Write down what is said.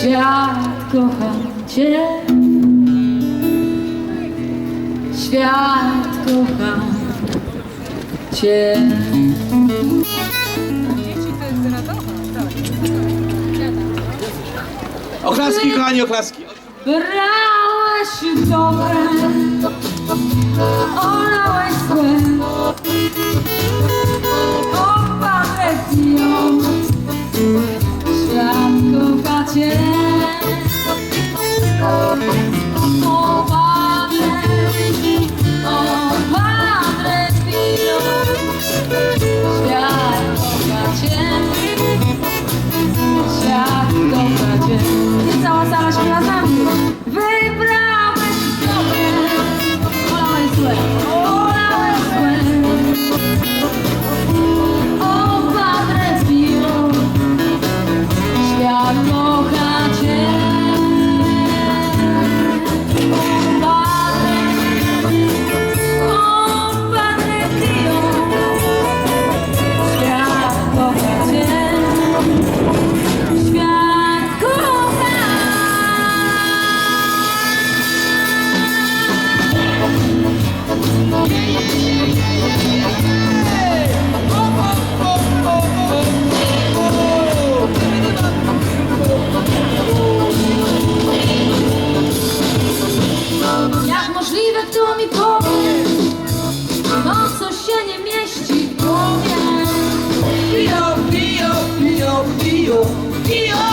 Świat kocha Cię. Świat kocha Cię. Oklaski, kochani, oklaski. Brałaś dobre. Senhor.